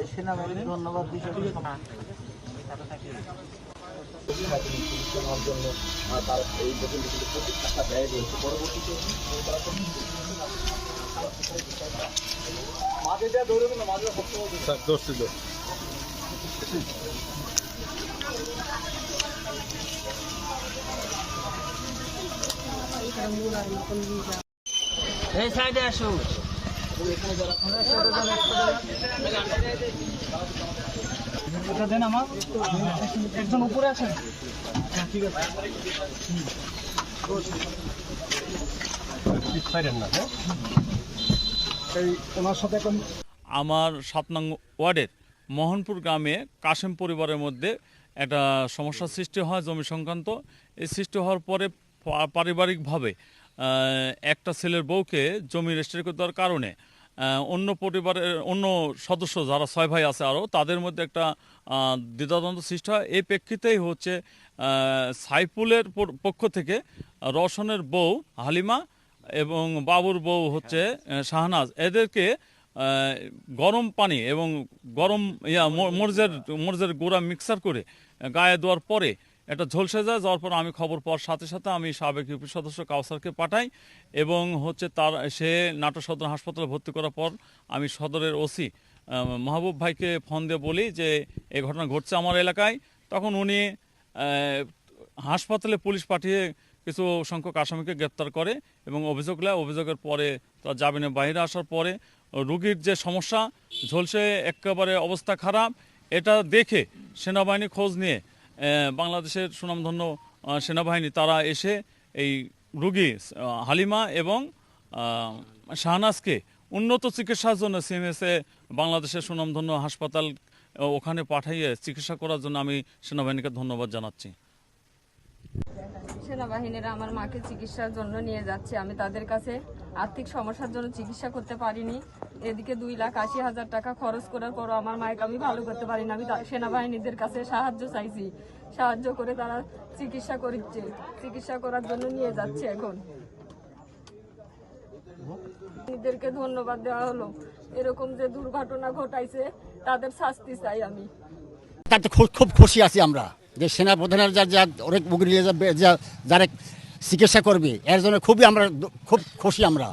এই বাচ্চাটা নিয়ে গেছে তো এই সাইডে আসো আমার। একজন উপরে আছেন। একটা আমার সাত নং ওয়ার্ডের মোহনপুর গ্রামে কাশেম পরিবারের মধ্যে একটা সমস্যার সৃষ্টি হয় জমি সংক্রান্ত। এই সৃষ্টি হওয়ার পরে পারিবারিকভাবে একটা ছেলের বউকে জমি রেজিস্ট্রি করে দেওয়ার কারণে অন্য পরিবারের অন্য সদস্য যারা ছয় ভাই আছে আরও তাদের মধ্যে একটা দ্বিধাদ্বন্দ্ব সৃষ্টি হয়। এই প্রেক্ষিতেই হচ্ছে সাইফুলের পক্ষ থেকে রওশনের বউ হালিমা এবং বাবুর বউ হচ্ছে শাহনাজ। এদেরকে গরম পানি এবং গরম ইয়া মরজের মরিচের গুঁড়া মিক্সার করে গায়ে দেওয়ার পরে এটা ঝলসে যায়, যাওয়ার পর আমি খবর পাওয়ার সাথে সাথে আমি সাবেক ইউপি সদস্য কাউসারকে পাঠাই এবং হচ্ছে তার, সে নাটোর সদর হাসপাতালে ভর্তি করার পর আমি সদরের ওসি মাহবুব ভাইকে ফোন দিয়ে বলি যে এই ঘটনা ঘটছে আমার এলাকায়। তখন উনি হাসপাতালে পুলিশ পাঠিয়ে কিছু সংখ্যক আসামিকে গ্রেপ্তার করে এবং অভিযোগ নেয়। অভিযোগের পরে তার জামিনের বাইরে আসার পরে রুগীর যে সমস্যা, ঝলসে একেবারে অবস্থা খারাপ। এটা দেখে সেনাবাহিনী খোঁজ নিয়ে বাংলাদেশের সুনামধন্য সেনাবাহিনী, তারা এসে এই রুগী হালিমা এবং শাহনাজকে উন্নত চিকিৎসার জন্য সিএমএসএ, বাংলাদেশের সুনামধন্য হাসপাতাল ওখানে পাঠাইয়ে চিকিৎসা করার জন্য আমি সেনাবাহিনীকে ধন্যবাদ জানাচ্ছি। সেনাবাহিনীরা আমার মাকে চিকিৎসার জন্য নিয়ে যাচ্ছে। আমি তাদের কাছে আর্থিক সমস্যার জন্য চিকিৎসা করতে পারিনি। এদিকে দুই লাখ আশি হাজার টাকা খরচ করার পরও আমার মাকে আমি ভালো করতে পারি না আমি সেনাবাহিনীদের কাছে সাহায্য চাইছি। সাহায্য করে তারা চিকিৎসা করছে চিকিৎসা করার জন্য নিয়ে যাচ্ছে এখন। এদেরকে ধন্যবাদ দেওয়া হলো। এরকম যে দুর্ঘটনা ঘটাইছে, তাদের শাস্তি চাই আমি। তাতে খুব খুব খুশি আছি আমরা। যে সেনা প্রধানের যা যা অনেক মুগরি যারা চিকিৎসা করবে। এর জন্য খুবই আমরা খুব খুশি আমরা।